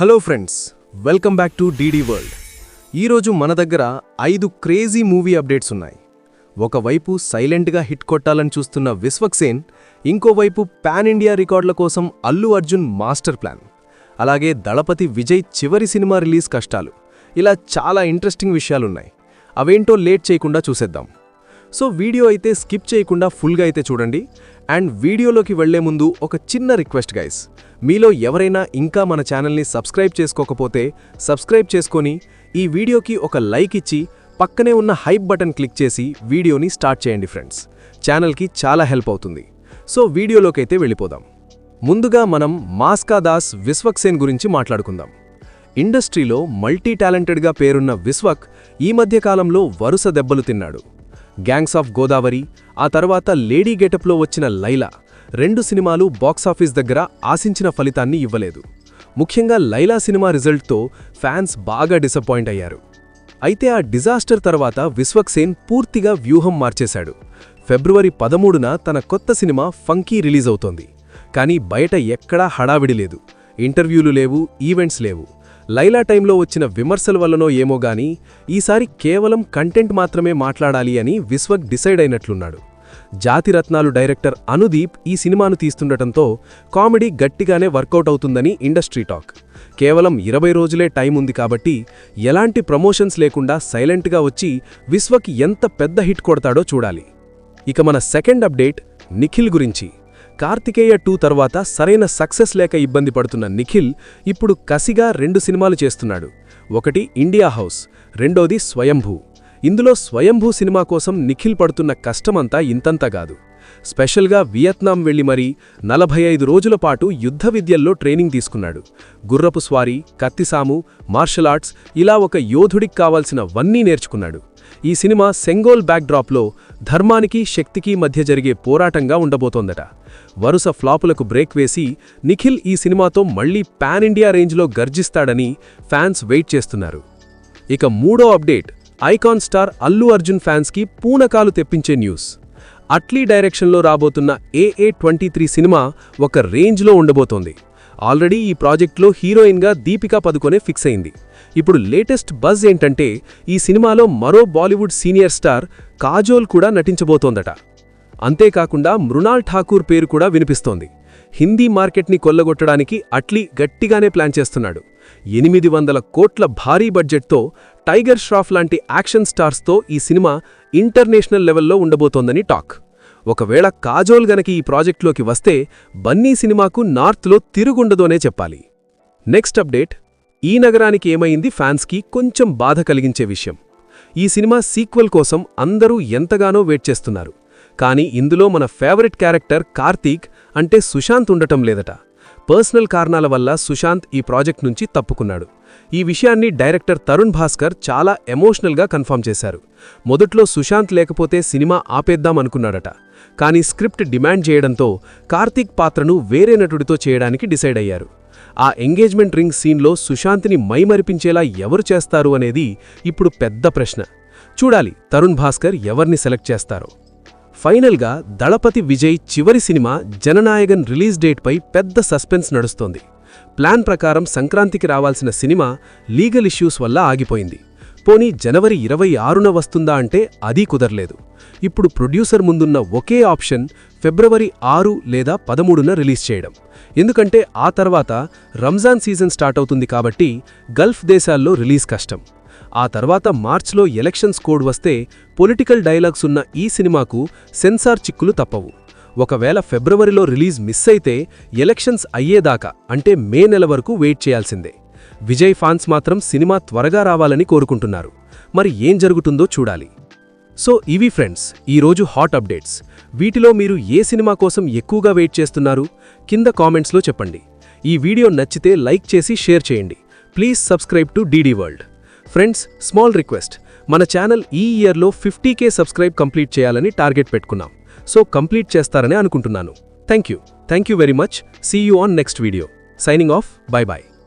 Hello friends welcome back to DD world ఈరోజు మన దగ్గర ఐదు క్రేజీ మూవీ అప్డేట్స్ ఉన్నాయి. ఒకవైపు సైలెంట్గా హిట్ కొట్టాలని చూస్తున్న విశ్వక్సేన్ ఇంకోవైపు పాన్ ఇండియా రికార్డుల కోసం అల్లు అర్జున్ మాస్టర్ ప్లాన్. అలాగే దళపతి విజయ్ చివరి సినిమా రిలీజ్ కష్టాలు. ఇలా చాలా ఇంట్రెస్టింగ్ విషయాలున్నాయి. అవేంటో లేట్ చేయకుండా చూసేద్దాం. సో వీడియో అయితే స్కిప్ చేయకుండా ఫుల్గా అయితే చూడండి. అండ్ వీడియోలోకి వెళ్ళే ముందు ఒక చిన్న రిక్వెస్ట్ గైస్. మీలో ఎవరైనా ఇంకా మన ఛానల్ని సబ్స్క్రైబ్ చేసుకోకపోతే సబ్స్క్రైబ్ చేసుకొని ఈ వీడియోకి ఒక లైక్ ఇచ్చి పక్కనే ఉన్న హైప్ బటన్ క్లిక్ చేసి వీడియోని స్టార్ట్ చేయండి ఫ్రెండ్స్. ఛానల్కి చాలా హెల్ప్ అవుతుంది. సో వీడియోలోకైతే వెళ్ళిపోదాం. ముందుగా మనం మాస్కా దాస్ విశ్వక్సేన్ గురించి మాట్లాడుకుందాం. ఇండస్ట్రీలో మల్టీ టాలెంటెడ్గా పేరున్న విశ్వక్ ఈ మధ్యకాలంలో వరుస దెబ్బలు తిన్నాడు. గ్యాంగ్స్ ఆఫ్ గోదావరి ఆ తర్వాత లేడీ గెటప్లో వచ్చిన లైలా రెండు సినిమాలు బాక్సాఫీస్ దగ్గర ఆశించిన ఫలితాన్ని ఇవ్వలేదు. ముఖ్యంగా లైలా సినిమా రిజల్ట్తో ఫ్యాన్స్ బాగా డిసప్పాయింట్ అయ్యారు. అయితే ఆ డిజాస్టర్ తర్వాత విశ్వక్సేన్ పూర్తిగా వ్యూహం మార్చేశాడు. ఫిబ్రవరి పదమూడున తన కొత్త సినిమా ఫంకీ రిలీజ్ అవుతోంది. కానీ బయట ఎక్కడా హడావిడి లేదు. ఇంటర్వ్యూలు లేవు ఈవెంట్స్ లేవు. లైలా టైంలో వచ్చిన విమర్శల వల్లనో ఏమో గాని ఈసారి కేవలం కంటెంట్ మాత్రమే మాట్లాడాలి అని విశ్వక్ డిసైడ్ అయినట్లున్నాడు. జాతిరత్నాలు డైరెక్టర్ అనుదీప్ ఈ సినిమాను తీస్తుండటంతో కామెడీ గట్టిగానే వర్కౌట్ అవుతుందని ఇండస్ట్రీ టాక్. కేవలం ఇరవై రోజులే టైం ఉంది కాబట్టి ఎలాంటి ప్రమోషన్స్ లేకుండా సైలెంట్గా వచ్చి విశ్వక్ ఎంత పెద్ద హిట్ కొడతాడో చూడాలి. ఇక మన సెకండ్ అప్డేట్ నిఖిల్ గురించి. కార్తికేయ టూ తర్వాత సరైన సక్సెస్ లేక ఇబ్బంది పడుతున్న నిఖిల్ ఇప్పుడు కసిగా రెండు సినిమాలు చేస్తున్నాడు. ఒకటి ఇండియా హౌస్ రెండోది స్వయంభూ. ఇందులో స్వయంభూ సినిమా కోసం నిఖిల్ పడుతున్న కష్టమంతా ఇంతంతా కాదు. స్పెషల్గా వియత్నాం వెళ్ళి మరీ నలభై ఐదు రోజుల పాటు యుద్ధ విద్యల్లో ట్రైనింగ్ తీసుకున్నాడు. గుర్రపు స్వారీ కత్తిసాము మార్షల్ ఆర్ట్స్ ఇలా ఒక యోధుడికి కావాల్సినవన్నీ నేర్చుకున్నాడు. ఈ సినిమా సెంగోల్ బ్యాక్డ్రాప్లో ధర్మానికి శక్తికి మధ్య జరిగే పోరాటంగా ఉండబోతోందట. వరుస ఫ్లాపులకు బ్రేక్ వేసి నిఖిల్ ఈ సినిమాతో మళ్ళీ పాన్ ఇండియా రేంజ్లో గర్జిస్తాడని ఫ్యాన్స్ వెయిట్ చేస్తున్నారు. ఇక మూడో update icon star Allu Arjun ఫ్యాన్స్కి పూనకాలు తెప్పించే న్యూస్. అట్లీ డైరెక్షన్లో రాబోతున్న ఏఏ ట్వంటీ త్రీ సినిమా ఒక రేంజ్లో ఉండబోతోంది. ఆల్రెడీ ఈ ప్రాజెక్ట్లో హీరోయిన్గా దీపికా పదుకొనే ఫిక్స్ అయింది. ఇప్పుడు లేటెస్ట్ బజ్ ఏంటంటే ఈ సినిమాలో మరో బాలీవుడ్ సీనియర్ స్టార్ కాజోల్ కూడా నటించబోతోందట. అంతేకాకుండా మృణాల్ ఠాకూర్ పేరు కూడా వినిపిస్తోంది. హిందీ మార్కెట్ని కొల్లగొట్టడానికి అట్లీ గట్టిగానే ప్లాన్ చేస్తున్నాడు. ఎనిమిది వందల కోట్ల భారీ బడ్జెట్తో టైగర్ ష్రాఫ్ లాంటి యాక్షన్ స్టార్స్తో ఈ సినిమా ఇంటర్నేషనల్ లెవెల్లో ఉండబోతోందని టాక్. ఒకవేళ కాజోల్ గనకి ఈ ప్రాజెక్టులోకి వస్తే బన్నీ సినిమాకు నార్త్లో తిరుగుండదోనే చెప్పాలి. నెక్స్ట్ అప్డేట్ ఈ నగరానికి ఏమైంది ఫ్యాన్స్కి కొంచెం బాధ కలిగించే విషయం. ఈ సినిమా సీక్వెల్ కోసం అందరూ ఎంతగానో వెయిట్ చేస్తున్నారు. కానీ ఇందులో మన ఫేవరెట్ క్యారెక్టర్ కార్తీక్ అంటే సుశాంత్ ఉండటం లేదట. పర్సనల్ కారణాల వల్ల సుశాంత్ ఈ ప్రాజెక్ట్ నుంచి తప్పుకున్నాడు. ఈ విషయాన్ని డైరెక్టర్ తరుణ్ భాస్కర్ చాలా ఎమోషనల్గా కన్ఫర్మ్ చేశారు. మొదట్లో సుశాంత్ లేకపోతే సినిమా ఆపేద్దాం అనుకున్నాడట. కానీ స్క్రిప్ట్ డిమాండ్ చేయడంతో కార్తీక్ పాత్రను వేరే నటుడితో చేయడానికి డిసైడ్ అయ్యారు. ఆ ఎంగేజ్మెంట్ రింగ్ సీన్లో సుశాంత్ని మైమరిపించేలా ఎవరు చేస్తారు అనేది ఇప్పుడు పెద్ద ప్రశ్న. చూడాలి తరుణ్ భాస్కర్ ఎవరిని సెలెక్ట్ చేస్తారో. ఫైనల్గా దళపతి విజయ్ చివరి సినిమా జననాయగన్ రిలీజ్ డేట్పై పెద్ద సస్పెన్స్ నడుస్తోంది. ప్లాన్ ప్రకారం సంక్రాంతికి రావాల్సిన సినిమా లీగల్ ఇష్యూస్ వల్ల ఆగిపోయింది. పోనీ జనవరి ఇరవై ఆరున వస్తుందా అంటే అదీ కుదరలేదు. ఇప్పుడు ప్రొడ్యూసర్ ముందున్న ఒకే ఆప్షన్ ఫిబ్రవరి ఆరు లేదా పదమూడున రిలీజ్ చేయడం. ఎందుకంటే ఆ తర్వాత రంజాన్ సీజన్ స్టార్ట్ అవుతుంది కాబట్టి గల్ఫ్ దేశాల్లో రిలీజ్ కష్టం. ఆ తర్వాత మార్చ్లో ఎలక్షన్స్ కోడ్ వస్తే పొలిటికల్ డైలాగ్స్ ఉన్న ఈ సినిమాకు సెన్సార్ చిక్కులు తప్పవు. ఒకవేళ ఫిబ్రవరిలో రిలీజ్ మిస్ అయితే ఎలక్షన్స్ అయ్యేదాకా అంటే మే నెల వరకు వెయిట్ చేయాల్సిందే. విజయ్ ఫాన్స్ మాత్రం సినిమా త్వరగా రావాలని కోరుకుంటున్నారు. మరి ఏం జరుగుతుందో చూడాలి. సో ఇవి ఫ్రెండ్స్ ఈరోజు హాట్ అప్డేట్స్. వీటిలో మీరు ఏ సినిమా కోసం ఎక్కువగా వెయిట్ చేస్తున్నారు? కింద కామెంట్స్లో చెప్పండి. ఈ వీడియో నచ్చితే లైక్ చేసి షేర్ చేయండి. Please subscribe to DD world. Friends small request. మన ఛానల్ ఈ ఇయర్లో ఫిఫ్టీ కే సబ్స్క్రైబ్ కంప్లీట్ చేయాలని టార్గెట్ పెట్టుకున్నాం. సో కంప్లీట్ చేస్తారని అనుకుంటున్నాను. Thank you thank you very much. See you on next video. Signing off. Bye bye